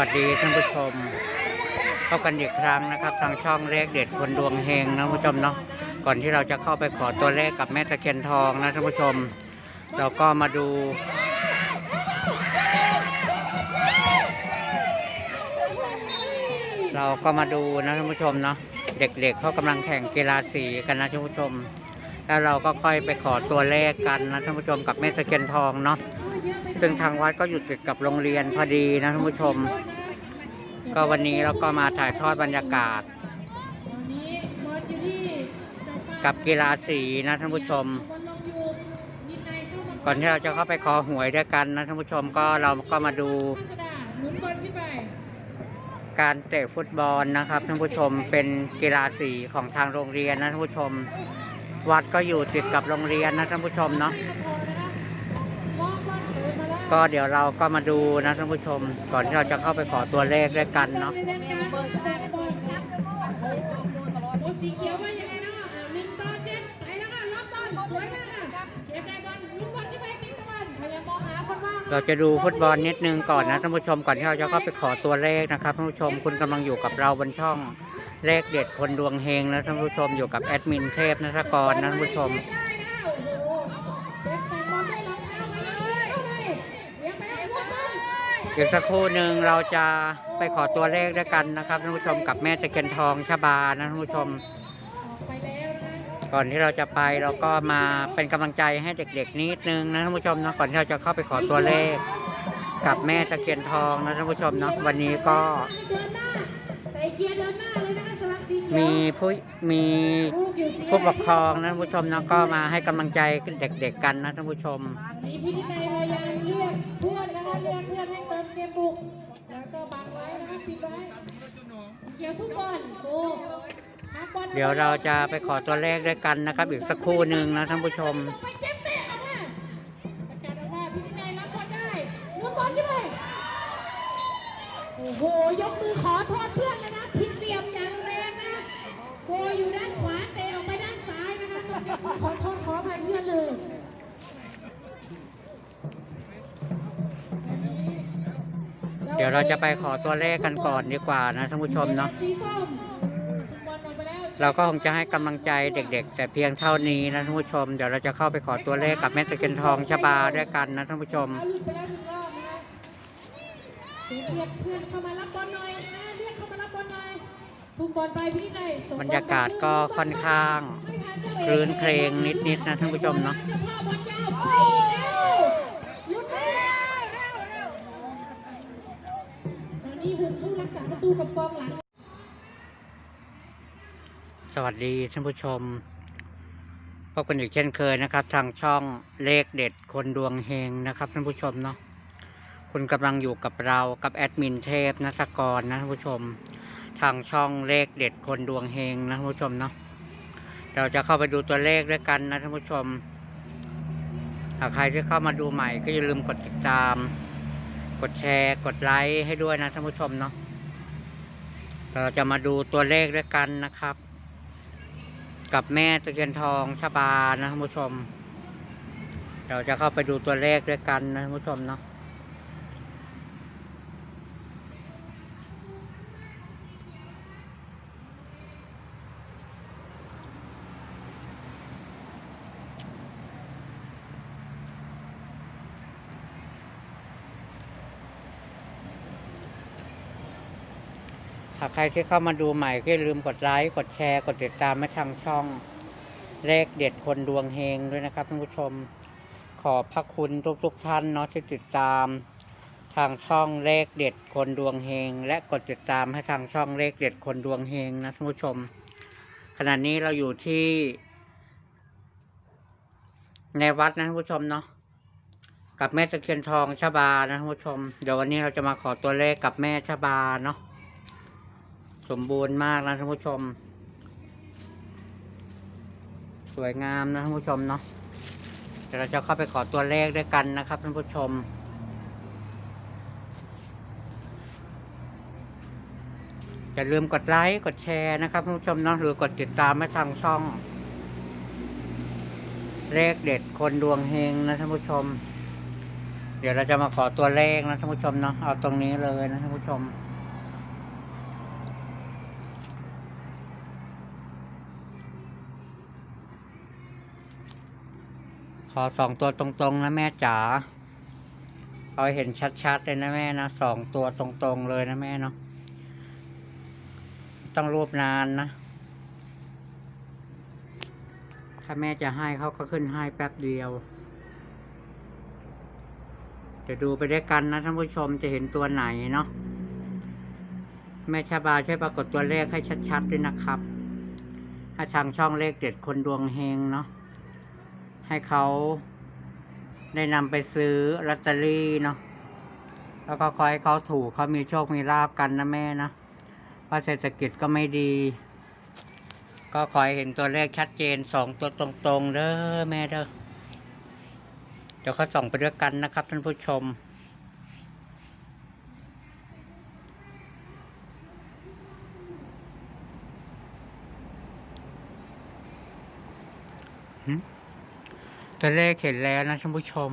วัสดีท่านผู้ชมพบกันอีกครั้งนะครับ ทางช่องเลขเด็ดคนดวงเฮงนะท่านผู้ชมเนาะก่อนที่เราจะเข้าไปขอตัวเลขกับแม่ตะเคียนทองนะท่านผู้ชม เราก็มาดู เราก็มาดูนะท่านผู้ชมเนาะเด็กๆเขากำลังแข่งกีฬาสีกันนะท่านผู้ชม แล้วเราก็ค่อยไปขอตัวเลขกันนะท่านผู้ชมกับแม่ตะเคียนทองเนาะ ซึ่งทางวัดก็อยู่ติดกับโรงเรียนพอดีนะท่านผู้ชม ก็วันนี้เราก็มาถ่ายทอดบรรยากาศ กับกีฬาสีนะท่านผู้ชม ก่อนที่เราจะเข้าไปขอหวยด้วยกันนะท่านผู้ชมก็เราก็มาดูการเตะฟุตบอลนะครับท่านผู้ชมเป็นกีฬาสีของทางโรงเรียนนะท่านผู้ชม วัดก็อยู่ติดกับโรงเรียนนะท่านผู้ชมเนาะ มองบอลเปิดมาแล้ว ก็เดี๋ยวเราก็มาดูนะท่านผู้ชม ก่อนที่เราจะเข้าไปขอตัวเลขด้วยกันเนาะเปิดสนามบอลโอ้สีเขียวว่ายังไงเนาะหนึ่งต่อเจ็ดไปแล้วค่ะรับบอลสวยมากค่ะเชฟได้บอลลุ้นบอลที่ไปทิ้งตะวันพยายามมองหาคนว่างเราจะดูฟุตบอลนิดนึงก่อนนะท่านผู้ชมก่อนที่เราจะเข้าไปขอตัวเลขนะครับท่านผู้ชมคุณกำลังอยู่กับเราบนช่องเลขเด็ดคนดวงเฮงนะท่านผู้ชมอยู่กับแอดมินเทพนัทกรนะท่านผู้ชม อีกสักครู่หนึ่งเราจะไปขอตัวเลขด้วยกันนะครับท่านผู้ชมกับแม่ตะเคียนทองชบานะท่านผู้ชม ก่อนที่เราจะไปเราก็มาเป็นกำลังใจให้เด็กๆนิดนึงนะท่านผู้ชมเนาะก่อนที่เราจะเข้าไปขอตัวเลข กับแม่ตะเคียนทองนะท่านผู้ชมเนาะวันนี้ก็ใส่เกียร์เดินหน้าเลยนะ มีผู้มีลูกอยู่สีผู้ปกครองนะท่านผู้ชมเนาะก็มาให้กำลังใจเด็กๆกันนะท่านผู้ชม มีพี่ที่ในพยายามเรียกเพื่อนนะคะเรียกเพื่อนให้เติมเกมบุกแล้วก็บังไว้นะคะปิดไว้สีเขียวทุกบอลโซ่หาบอลเดี๋ยวเราจะไปขอตัวเลขด้วยกันนะครับ อีกสักครู่หนึ่งนะท่านผู้ชมไปเจ็บเตะออกมาสกัดออกมาพี่ที่ในรับบอลได้ลุ้นบอลขึ้นไปโอ้โห ยกมือขอโทษเพื่อนเลยนะ ขอโทษขออภัยเพื่อนเลยเดี๋ยวเราจะไปขอตัวเลขกันก่อนดีกว่านะท่านผู้ชมเนาะสีส้มบอลออกไปแล้วเราก็คงจะให้กำลังใจเด็กๆ แต่เพียงเท่านี้นะท่านผู้ชม เดี๋ยวเราจะเข้าไปขอตัวเลขกับแม่ตะเคียนทองชบาด้วยกันนะท่านผู้ชมเอาหลุดไปแล้วหนึ่งรอบนะเสียงเรียกเพื่อนเข้ามารับบอลหน่อย บรรยากาศก็ค่อนข้างคลื่นเครงนิดๆนะท่านผู้ชมเนาะสวัสดีท่านผู้ชมพบกันอีกเช่นเคยนะครับ ทางช่องเลขเด็ดคนดวงเฮงนะครับท่านผู้ชมเนาะคุณกำลังอยู่กับเรากับแอดมินเทพนัทกรนะท่านผู้ชม ทางช่องเลขเด็ดคนดวงเฮงนะท่านผู้ชมเนาะเราจะเข้าไปดูตัวเลขด้วยกันนะท่านผู้ชมหากใครที่เข้ามาดูใหม่ก็อย่าลืมกดติดตาม กดแชร์กดไลค์ให้ด้วยนะท่านผู้ชมเนาะเราจะมาดูตัวเลขด้วยกันนะครับ กับแม่ตะเคียนทองชบานะท่านผู้ชม เราจะเข้าไปดูตัวเลขด้วยกันนะท่านผู้ชมเนาะ หากใครที่เข้ามาดูใหม่ก็อย่าลืมกดไลค์กดแชร์ กดติดตามมาทางช่องเลขเด็ดคนดวงเฮงด้วยนะครับท่านผู้ชม ขอบพระคุณทุกๆทท่านเนาะที่ติดตาม ทางช่องเลขเด็ดคนดวงเฮง และกดติดตามให้ทางช่องเลขเด็ดคนดวงเฮงนะท่านผู้ชม ขณะนี้เราอยู่ที่ ในวัดนะท่านผู้ชมเนาะกับแม่ตะเคียนทองชบานะท่านผู้ชม เดี๋ยววันนี้เราจะมาขอตัวเลขกับแม่ชบาเนาะ สมบูรณ์มากนะท่านผู้ชม สวยงามนะท่านผู้ชมเนาะเดี๋ยวเราจะเข้าไปขอตัวเลขด้วยกันนะครับท่านผู้ชม อย่าลืมกดไลค์กดแชร์นะครับท่านผู้ชมเนาะหรือกดติดตามให้ทางช่อง เลขเด็ดคนดวงเฮงนะท่านผู้ชม เดี๋ยวเราจะมาขอตัวเลขนะท่านผู้ชมเนาะเอาตรงนี้เลยนะท่านผู้ชม อสองตัวตรงๆนะแม่จ๋า เอาเห็นชัดๆเลยนะแม่นะสองตัวตรงๆเลยนะแม่เนาะ ต้องรูปนานนะ ถ้าแม่จะให้เขาก็ขึ้นให้แป๊บเดียว เดี๋ยวดูไปด้วยกันนะท่านผู้ชมจะเห็นตัวไหนเนาะ แม่ชาบาช่วยปรากฏตัวเลขให้ชัดๆด้วยนะครับให้ทางช่องเลขเด็ดคนดวงเฮงเนาะ ให้เขาได้นำไปซื้อลอตเตอรี่เนาะแล้วก็ขอให้เขาถูกเขามีโชคมีลาบกันนะแม่นะเพราะเศรษฐกิจก็ไม่ดี ก็ขอให้เห็นตัวเลขชัดเจนสองตัวตรงๆเด้อแม่เด้อเดี๋ยวเขาส่องไปด้วยกันนะครับท่านผู้ชมหึ ตัวเลขเห็นแล้วนะท่านผู้ชม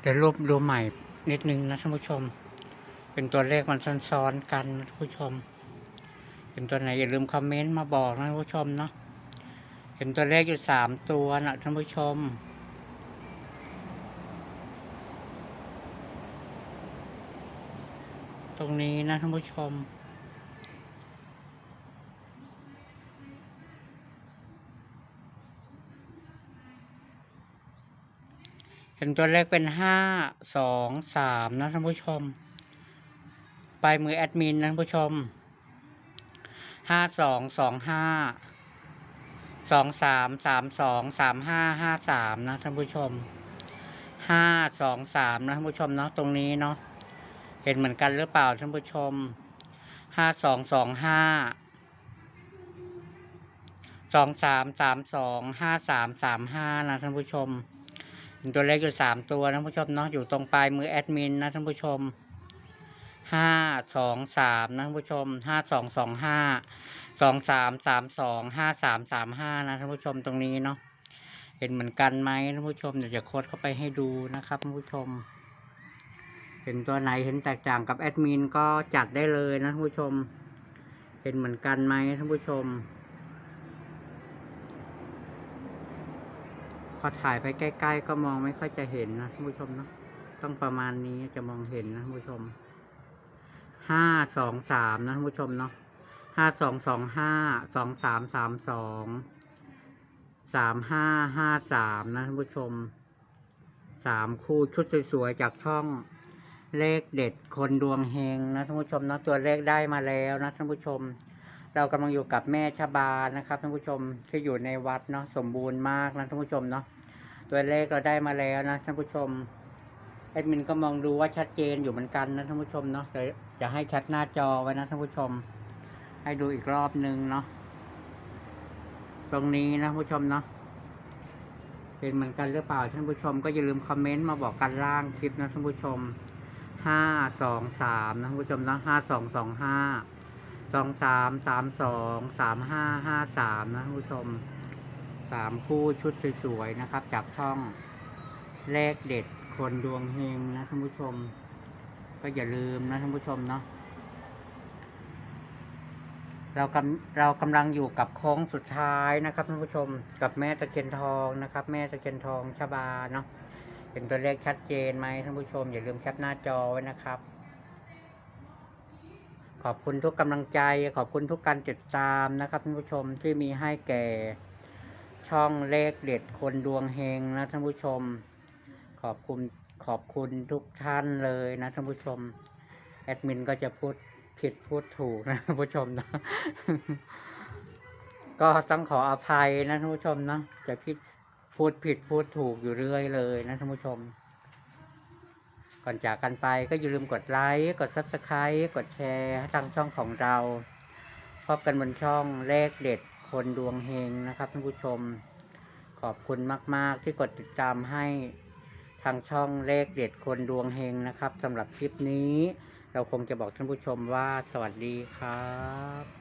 เดี๋ยวรูปดูใหม่นิดนึงนะท่านผู้ชม เป็นตัวเลขมันซ้อนๆกันผู้ชม เห็นตัวไหนอย่าลืมคอมเมนต์มาบอกนะผู้ชมเนาะเห็นตัวเลขอยู่สามตัวนะท่านผู้ชมตรงนี้นะท่านผู้ชม เห็นตัวเลขเป็นห้าสองสามนะท่านผู้ชม ปลายมือแอดมินนะท่านผู้ชม ห้าสองสองห้า สองสามสามสองสามห้าห้าสามนะท่านผู้ชม ห้าสองสามนะท่านผู้ชมเนาะตรงนี้เนาะ เห็นเหมือนกันหรือเปล่าท่านผู้ชม ห้าสองสองห้า สองสามสามสองห้าสามสามห้านะท่านผู้ชมตัวเลขอยู่สามตัวนะท่านผู้ชมเนาะอยู่ตรงปลายมือแอดมินนะท่านผู้ชม ห้าสองสามนะท่านผู้ชมห้าสองสองห้าสองสามสามสองห้าสามสามห้านะท่านผู้ชมตรงนี้เนาะเห็นเหมือนกันไหมท่านผู้ชมเดี๋ยวจะโค้ดเข้าไปให้ดูนะครับท่านผู้ชม เห็นตัวไหนเห็นแตกต่างกับแอดมินก็จัดได้เลยนะท่านผู้ชม เห็นเหมือนกันไหมท่านผู้ชมพอถ่ายไปใกล้ ๆ ก็มองไม่ค่อยจะเห็นนะท่านผู้ชมเนาะต้องประมาณนี้จะมองเห็นนะท่านผู้ชม ห้าสองสามนะท่านผู้ชมเนาะห้าสองสองห้าสองสามสามสองสามห้าห้าสามนะท่านผู้ชมสามคู่ชุดสวยๆจากช่องเลขเด็ดคนดวงเฮงนะท่านผู้ชมเนาะตัวเลขได้มาแล้วนะท่านผู้ชม เรากำลังอยู่กับแม่ชบานะครับท่านผู้ชมที่อยู่ในวัดเนาะสมบูรณ์มากนะท่านผู้ชมเนาะตัวเลขเราได้มาแล้วนะท่านผู้ชม อดมินก็มองดูว่าชัดเจนอยู่เหมือนกันนะท่านผู้ชมเนาะเดี๋ยวจะให้ชัดหน้าจอไว้นะท่านผู้ชม ให้ดูอีกรอบหนึ่งเนาะตรงนี้นะท่านผู้ชมเนาะเป็นเหมือนกันหรือเปล่าท่านผู้ชม ก็อย่าลืมคอมเมนต์มาบอกกันล่างคลิปนะท่านผู้ชมห้าสองสามนะท่านผู้ชมนะห้าสองสองห้าสองสามสามสองสามห้าห้าสามนะท่านผู้ชมสามคู่ชุดสวยๆนะครับ จากช่องเลขเด็ด คนดวงเฮงนะท่านผู้ชม ก็อย่าลืมนะท่านผู้ชมเนาะเรากำเรากำลังอยู่กับโค้งสุดท้ายนะครับท่านผู้ชม กับแม่ตะเคียนทองนะครับ แม่ตะเคียนทองชบาเนาะเห็นตัวเลขชัดเจนไหมท่านผู้ชม อย่าลืมแคปหน้าจอไว้นะครับ ขอบคุณทุกกำลังใจ ขอบคุณทุกการติดตามนะครับท่านผู้ชมที่มีให้แก่ช่องเลขเด็ดคนดวงเฮงนะท่านผู้ชม ขอบคุณขอบคุณทุกท่านเลยนะท่านผู้ชม แอดมินก็จะพูดผิดพูดถูกนะท่านผู้ชมนะก็ต้องขออภัยนะท่านผู้ชมนะจะผิดพูดผิดพูดถูกอยู่เรื่อยเลยนะท่านผู้ชม ก่อนจากกันไปก็อย่าลืมกดไลค์กด subscribe กดแชร์ทางช่องของเรา พบกันบนช่องเลขเด็ดคนดวงเฮงนะครับท่านผู้ชม ขอบคุณมาก ๆ ที่กดติดตามให้ ทางช่องเลขเด็ดคนดวงเฮงนะครับสำหรับคลิปนี้ เราคงจะบอกท่านผู้ชมว่าสวัสดีครับ